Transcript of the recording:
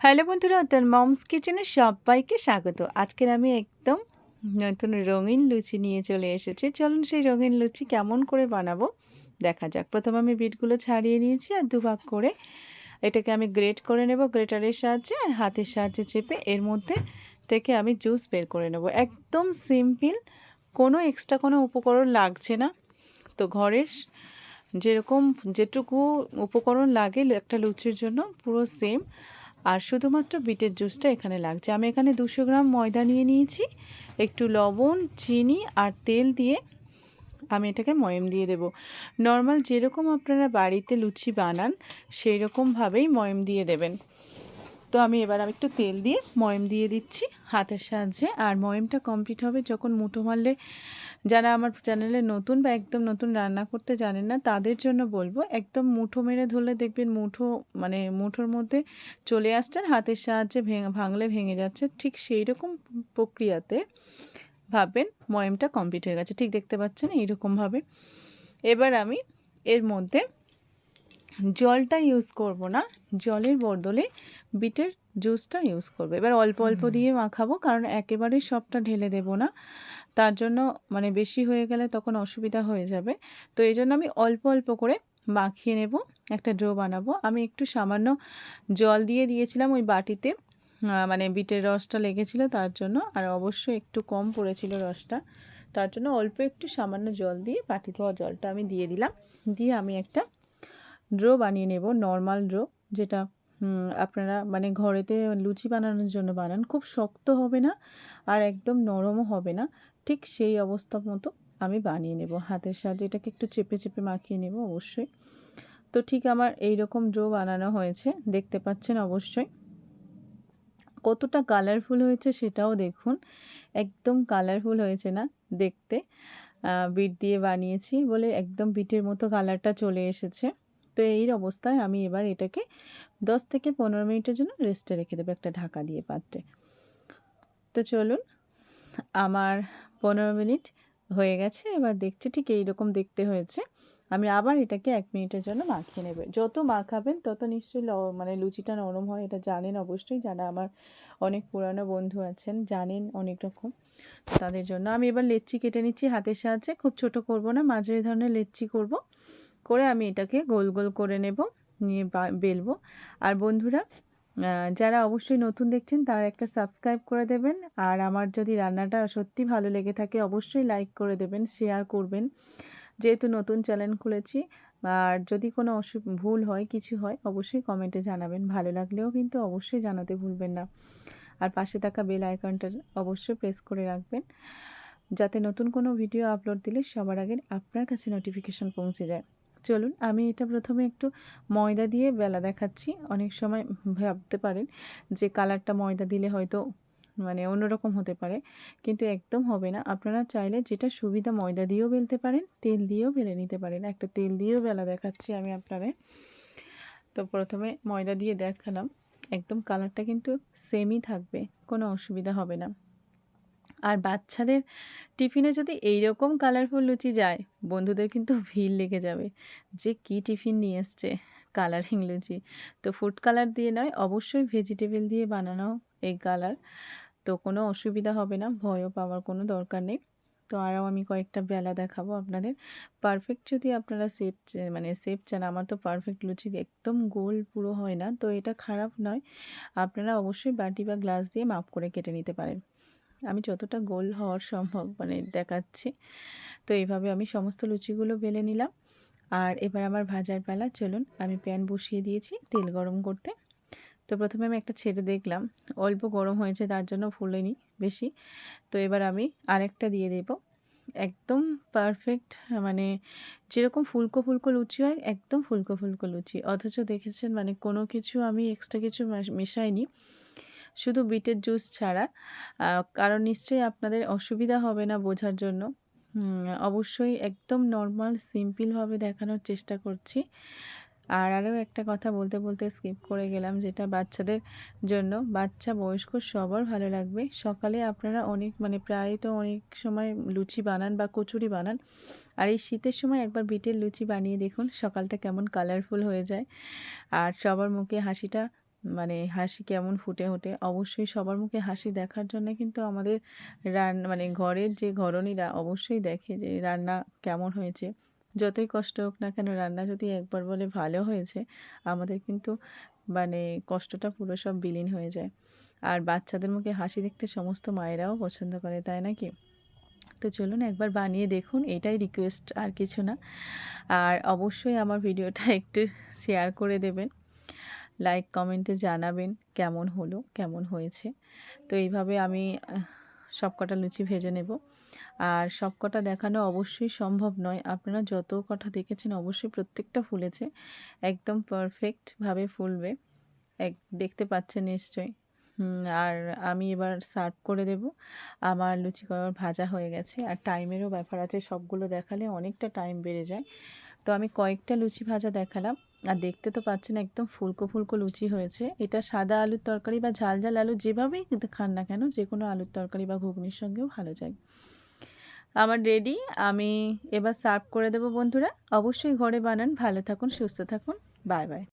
Hello বন্ধুরা তার moms কিচেনে সবাইকে স্বাগত। আজকের আমি একদম নতুন রঙিন লুচি নিয়ে চলে এসেছি। চলুন সেই রঙিন লুচি কেমন করে বানাবো, দেখা যাক। প্রথমে আমি বিটগুলো ছাড়িয়ে নিয়েছি আর দুভাগ করে এটাকে আমি গ্রেট করে নেব গ্রেটারের সাহায্যে আর হাতের সাহায্যে চেপে এর মধ্যে থেকে আমি জুস বের করে নেব। একদম সিম্পল, কোনো এক্সট্রা কোনো উপকরণ লাগছে না। তো ঘরের যেরকম যেটুকু উপকরণ লাগে একটা লুচির জন্য পুরো সেম। আর শুধুমাত্র বিটের জুসটা এখানে লাগছে। আমি এখানে দুশো গ্রাম ময়দা নিয়ে নিয়েছি, একটু লবণ, চিনি আর তেল দিয়ে আমি এটাকে ময়ম দিয়ে দেব। নর্মাল যেরকম আপনারা বাড়িতে লুচি বানান সেই রকমভাবেই ময়ম দিয়ে দেবেন। তো আমি এবার আমি একটু তেল দিয়ে ময়ম দিয়ে দিচ্ছি হাতের সাহায্যে। আর ময়মটা কমপ্লিট হবে যখন মুঠো মারলে যারা আমার চ্যানেলে নতুন বা একদম নতুন রান্না করতে জানেন না, তাদের জন্য বলব একদম মুঠো মেরে ধরলে দেখবেন মুঠো মানে মুঠোর মধ্যে চলে আসছেন হাতের সাহায্যে ভেঙে, ভাঙলে ভেঙে যাচ্ছে। ঠিক সেই রকম প্রক্রিয়াতে ভাববেন ময়মটা কমপ্লিট হয়ে গেছে। ঠিক দেখতে পাচ্ছেন এইরকমভাবে। এবার আমি এর মধ্যে জলটা ইউজ করব না জলের বদলে বিটের জুসটা ইউজ করব। এবার অল্প অল্প দিয়ে মাখাবো কারণ একেবারে সবটা ঢেলে দেব না। তার জন্য মানে বেশি হয়ে গেলে তখন অসুবিধা হয়ে যাবে। তো এই জন্য আমি অল্প অল্প করে মাখিয়ে নেব একটা ড্রো বানাবো। আমি একটু সামান্য জল দিয়ে দিয়েছিলাম ওই বাটিতে মানে বিটের রসটা লেগেছিল তার জন্য আর অবশ্যই একটু কম পড়েছিল রসটা। তার জন্য অল্প একটু সামান্য জল দিয়ে বাটি ধোয়া জলটা আমি দিয়ে দিলাম। দিয়ে আমি একটা ড্রো বানিয়ে নেব, নর্মাল ড্রো, যেটা আপনারা মানে ঘরেতে লুচি বানানোর জন্য বানান। খুব শক্ত হবে না আর একদম নরমও হবে না। ঠিক সেই অবস্থা মতো আমি বানিয়ে নেব। হাতের সাহায্যে এটাকে একটু চেপে চেপে মাখিয়ে নেব অবশ্যই। তো ঠিক আমার এই রকম ড্রো বানানো হয়েছে, দেখতে পাচ্ছেন অবশ্যই। কতটা কালারফুল হয়েছে সেটাও দেখুন। একদম কালারফুল হয়েছে না দেখতে। বিট দিয়ে বানিয়েছি বলে একদম বিটের মতো কালারটা চলে এসেছে। তো এই অবস্থায় আমি এবার এটাকে দশ থেকে পনেরো মিনিটের জন্য রেস্টে রেখে দেবো একটা ঢাকা দিয়ে পাত্রে। তো চলুন, আমার পনেরো মিনিট হয়ে গেছে। এবার দেখছি ঠিক এইরকম দেখতে হয়েছে। আমি আবার এটাকে এক মিনিটের জন্য মাখিয়ে নেব। যত মাখাবেন তত নিশ্চয়ই মানে লুচিটা নরম হয়, এটা জানেন অবশ্যই। যারা আমার অনেক পুরানো বন্ধু আছেন জানেন অনেক রকম। তাদের জন্য আমি এবার লেচি কেটে নিচ্ছি হাতের সাহায্যে। খুব ছোট করব না, মাঝারি ধরনের লেচি করব। করে আমি এটাকে গোল গোল করে নেব, নিয়ে বেলবো। আর বন্ধুরা যারা অবশ্যই নতুন দেখছেন, তারা একটা সাবস্ক্রাইব করে দেবেন। আর আমার যদি রান্নাটা সত্যি ভালো লেগে থাকে, অবশ্যই লাইক করে দেবেন শেয়ার করবেন। যেহেতু নতুন চ্যানেল খুলেছি, আর যদি কোনো অসু, ভুল হয়, কিছু হয়, অবশ্যই কমেন্টে জানাবেন। ভালো লাগলেও কিন্তু অবশ্যই জানাতে ভুলবেন না। আর পাশে থাকা বেল আইকনটা অবশ্যই প্রেস করে রাখবেন, যাতে নতুন কোনো ভিডিও আপলোড দিলে সবার আগে আপনার কাছে নোটিফিকেশান পৌঁছে যায়। চলুন, আমি এটা প্রথমে একটু ময়দা দিয়ে বেলা দেখাচ্ছি। অনেক সময় ভাবতে পারেন যে কালারটা ময়দা দিলে হয়তো মানে অন্যরকম হতে পারে, কিন্তু একদম হবে না। আপনারা চাইলে যেটা সুবিধা ময়দা দিয়েও বেলতে পারেন, তেল দিয়েও বেলে নিতে পারেন। একটা তেল দিয়েও বেলা দেখাচ্ছি আমি আপনাদের তো প্রথমে ময়দা দিয়ে দেখালাম। একদম কালারটা কিন্তু সেমই থাকবে, কোনো অসুবিধা হবে না। আর বাচ্চাদের টিফিনে যদি এইরকম কালারফুল লুচি যায়, বন্ধুদের কিন্তু ভিড় লেগে যাবে। যে কি টিফিন নিয়ে এসছে কালারিং লুচি। তো ফুড কালার দিয়ে নয়, অবশ্যই ভেজিটেবল দিয়ে বানানো এই কালার তো কোনো অসুবিধা হবে না, ভয়ও পাওয়ার কোনো দরকার নেই। তো আরও আমি কয়েকটা বেলা দেখাবো আপনাদের। পারফেক্ট যদি আপনারা সেপ মানে সেপ চান, আমার তো পারফেক্ট লুচি একদম গোল পুরো হয় না। তো এটা খারাপ নয়, আপনারা অবশ্যই বাটি বা গ্লাস দিয়ে মাপ করে কেটে নিতে পারেন। আমি যতটা গোল হওয়ার সম্ভব মানে দেখাচ্ছি। তো এইভাবে আমি সমস্ত লুচিগুলো বেলে নিলাম। আর এবার আমার ভাজার পালা চলুন আমি প্যান বসিয়ে দিয়েছি তেল গরম করতে। তো প্রথমে আমি একটা ছেড়ে দেখলাম, অল্প গরম হয়েছে তার জন্য ফুলেনি বেশি। তো এবার আমি আরেকটা দিয়ে দেব। একদম পারফেক্ট মানে যেরকম ফুলকো ফুলকো লুচি হয়, একদম ফুলকো ফুলকো লুচি। অথচ দেখেছেন মানে কোনো কিছু আমি এক্সট্রা কিছু মেশাইনি। শুধু বিটের জুস ছাড়া। কারণ নিশ্চয়ই আপনাদের অসুবিধা হবে না বোঝার জন্য। অবশ্যই একদম নর্মাল সিম্পলভাবে দেখানোর চেষ্টা করছি। আর আরও একটা কথা বলতে বলতে স্কিপ করে গেলাম, যেটা বাচ্চাদের জন্য। বাচ্চা বয়স্ক সবার ভালো লাগবে। সকালে আপনারা অনেক মানে প্রায় তো অনেক সময় লুচি বানান বা কচুরি বানান। আর এই শীতের সময় একবার বিটের লুচি বানিয়ে দেখুন, সকালটা কেমন কালারফুল হয়ে যায়। আর সবার মুখে হাসিটা মানে হাসি কেমন ফুটে ওঠে? অবশ্যই সবার মুখে হাসি দেখার জন্য কিন্তু আমাদের রান্না মানে ঘরের যে ঘরণীরা অবশ্যই দেখে যে রান্না কেমন হয়েছে। যতই কষ্ট হোক না কেন রান্না যদি একবার বলে ভালো হয়েছে, আমাদের কিন্তু মানে কষ্টটা পুরো সব বিলীন হয়ে যায়। আর বাচ্চাদের মুখে হাসি দেখতে সমস্ত মায়েরাও পছন্দ করে, তাই নাকি তো চলুন একবার বানিয়ে দেখুন, এটাই রিকোয়েস্ট আর কিছু না। আর অবশ্যই আমার ভিডিওটা একটু শেয়ার করে দেবেন। লাইক কমেন্টে জানাবেন কেমন হলো, কেমন হয়েছে। তো এইভাবে আমি সবকটা লুচি ভেজে নেব। আর সবকটা দেখানো অবশ্যই সম্ভব নয়। আপনারা যত কটা দেখেছেন অবশ্যই প্রত্যেকটা ফুলেছে। একদম পারফেক্টভাবে ফুলবে। এক, দেখতে পাচ্ছেন নিশ্চয়ই। আর আমি এবার সার্ভ করে দেব। আমার লুচি করার ভাজা হয়ে গেছে। আর টাইমেরও ব্যাপার আছে। সবগুলো দেখালে অনেকটা টাইম বেড়ে যায়। তো আমি কয়েকটা লুচি ভাজা দেখালাম। আর দেখতে তো পাচ্ছেন একদম ফুলকো ফুলকো লুচি হয়েছে। এটা সাদা আলুর তরকারি বা ঝাল ঝাল আলু যেভাবেই খান না কেন যে কোনো আলুর তরকারি বা ঘুগনির সঙ্গেও ভালো যায়। আমার রেডি, আমি এবার সার্ভ করে দেবো বন্ধুরা। অবশ্যই ঘরে বানান, ভালো থাকুন, সুস্থ থাকুন। Bye bye.